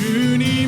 주님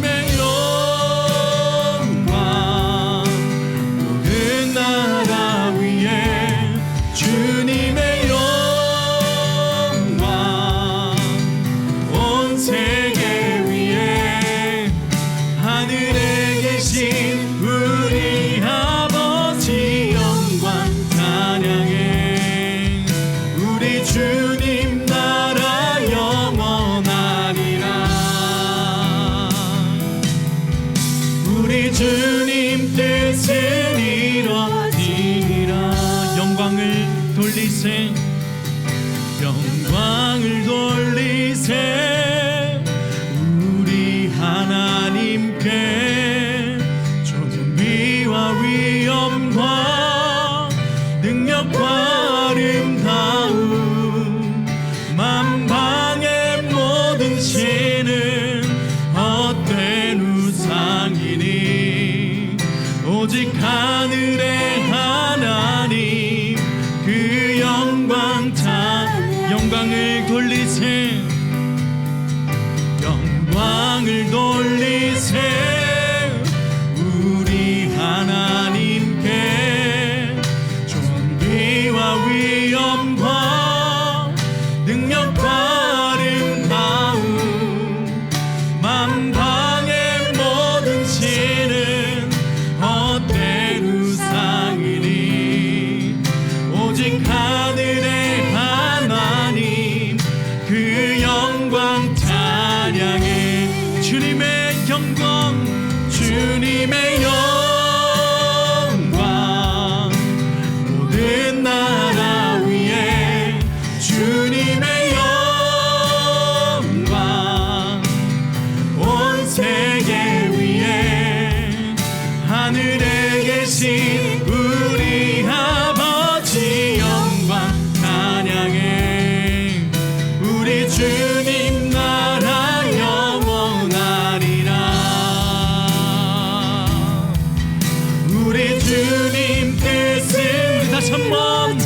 우리 주님 뜻은 다시 한번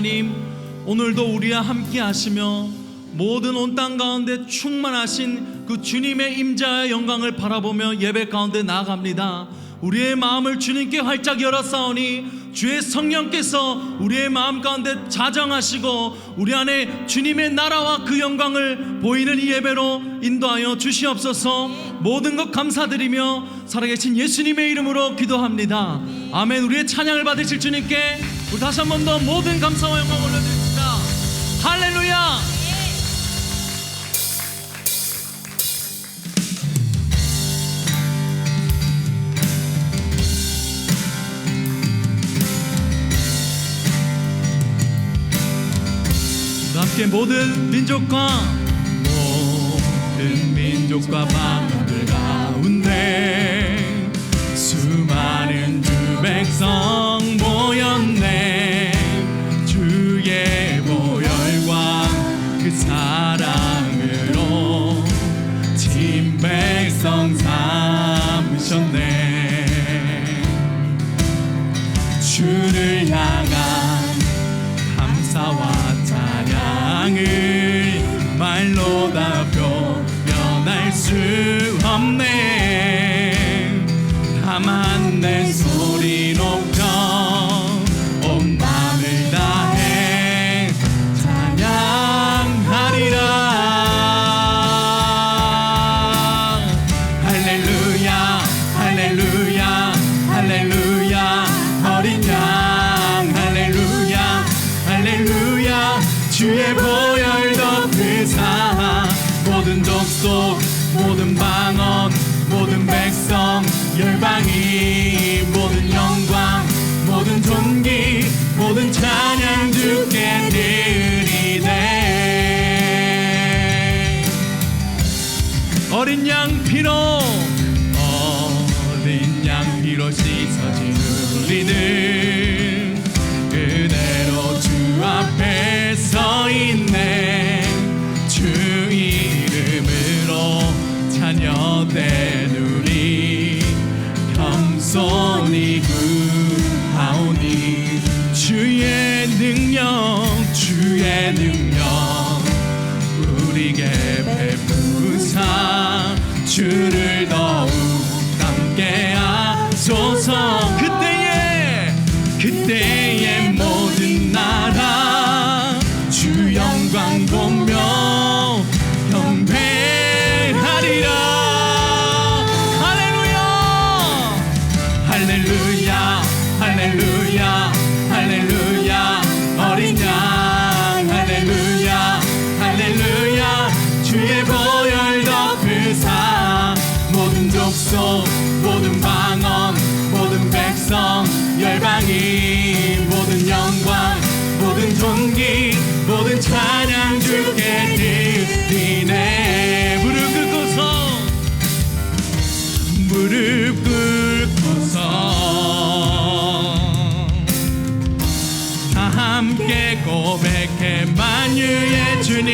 하나님 오늘도 우리와 함께 하시며 모든 온 땅 가운데 충만하신 그 주님의 임자의 영광을 바라보며 예배 가운데 나아갑니다. 우리의 마음을 주님께 활짝 열었사오니 주의 성령께서 우리의 마음 가운데 자정하시고 우리 안에 주님의 나라와 그 영광을 보이는 이 예배로 인도하여 주시옵소서. 모든 것 감사드리며 살아계신 예수님의 이름으로 기도합니다. 아멘. 우리의 찬양을 받으실 주님께 우리 다시 한 번 더 모든 감사와 영광 올려드립니다. 할렐루야! 함께 모든 민족과 모든 민족과 방언들 가운데 수많은 주 백성 사랑으로 진 백성 삼으셨네. 주를 향 어린 양 피로 어린 양 피로 씻어진 우리는. 만유의 주님.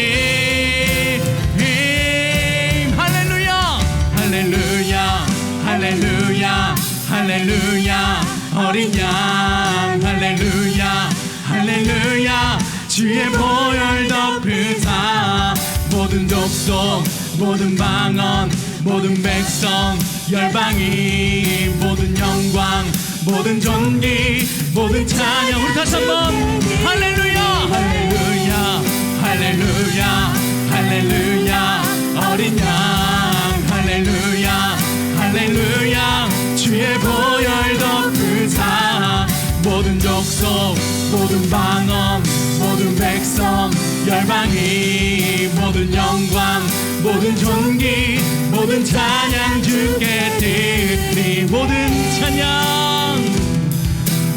할렐루야. 할렐루야. 할렐루야. 할렐루야. 어린 양. 할렐루야. 할렐루야. 주의 보혈 덮으사. 모든 족속 모든 방언 모든 백성 열방이 모든 영광 모든 존귀 모든 찬양. 우리 다시 한번. 할렐루야 할렐루야 할렐루야 어린 양 할렐루야 할렐루야. 주의 보혈 덮으사 모든 족속 모든 방언 모든 백성 열방이 모든 영광 모든 존귀 모든 찬양 주께 드리 모든 찬양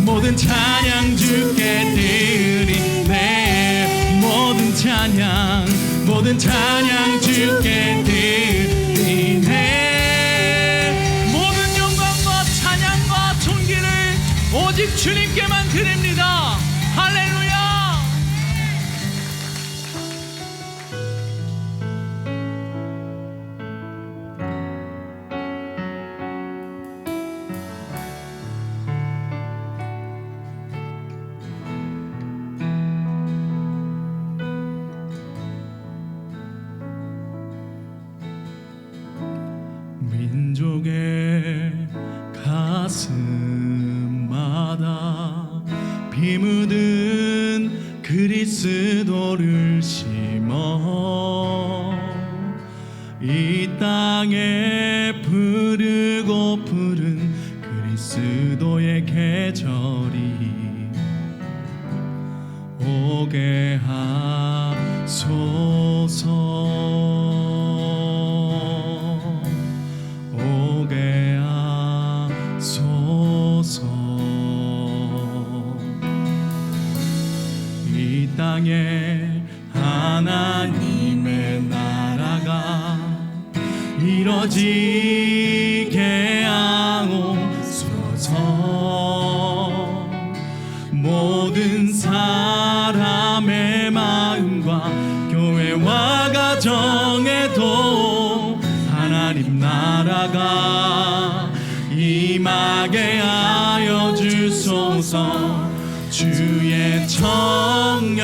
모든 찬양 주께 모든 찬양 모든 찬양 주께 드리네. 모든 영광과 찬양과 존귀를 오직 주님께만 드립니다 가슴마다 비 묻은 그리스도를 심어 이 땅에 땅에 하나님의 나라가 이뤄지게 하옵소서. 모든 사람의 마음과 교회와 가정에도 하나님 나라가 임하게 하여 주소서 주의 청년들이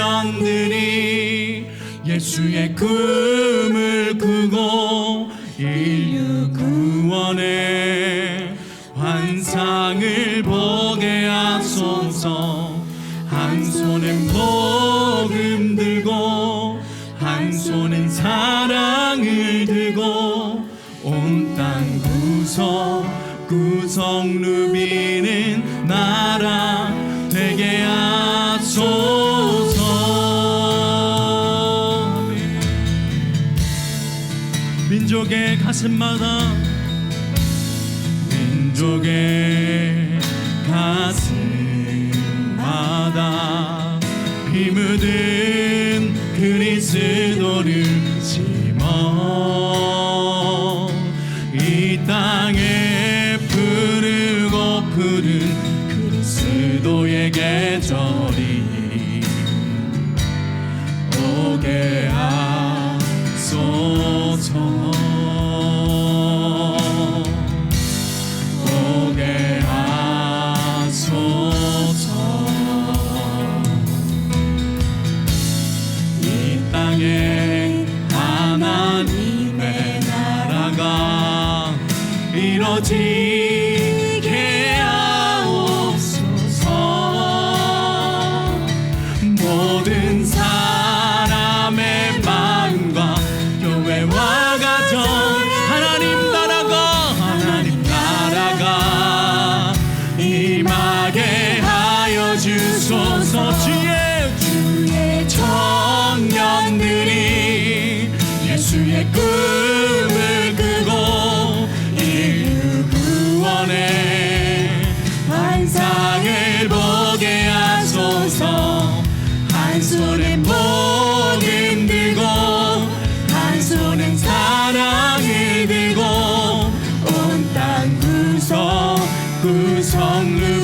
예수의 꿈을 꾸고 인류 구원의 환상을 민족의 가슴마다 민족의 가슴마다 비 묻은 그리스도를 심어 이 땅에 푸르고 푸른 그리스도의 계절 지켜 하옵소서. 모든 사람의 마음과 교회와 가정 하나님 나라가 하나님 나라가 임하게 하여 주소서. 주 insan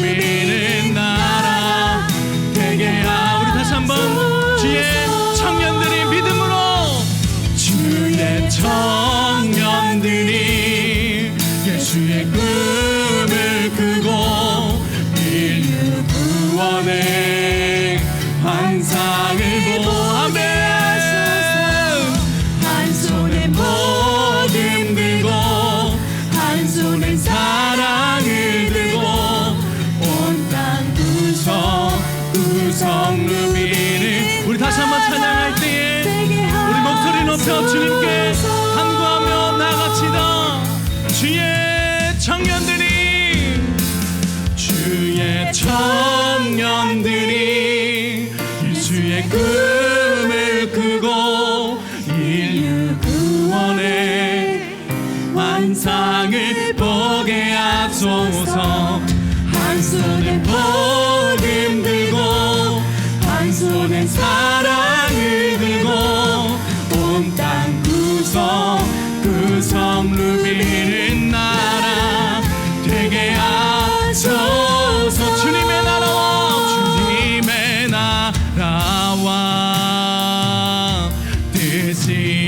환상을 보게 하소서 한 손에 복음 들고 한 손에 사랑을 들고 온 땅 구석 구석 누비는 나라 되게 하소서. 주님의 나라와 주님의 나라와 뜻이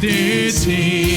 did.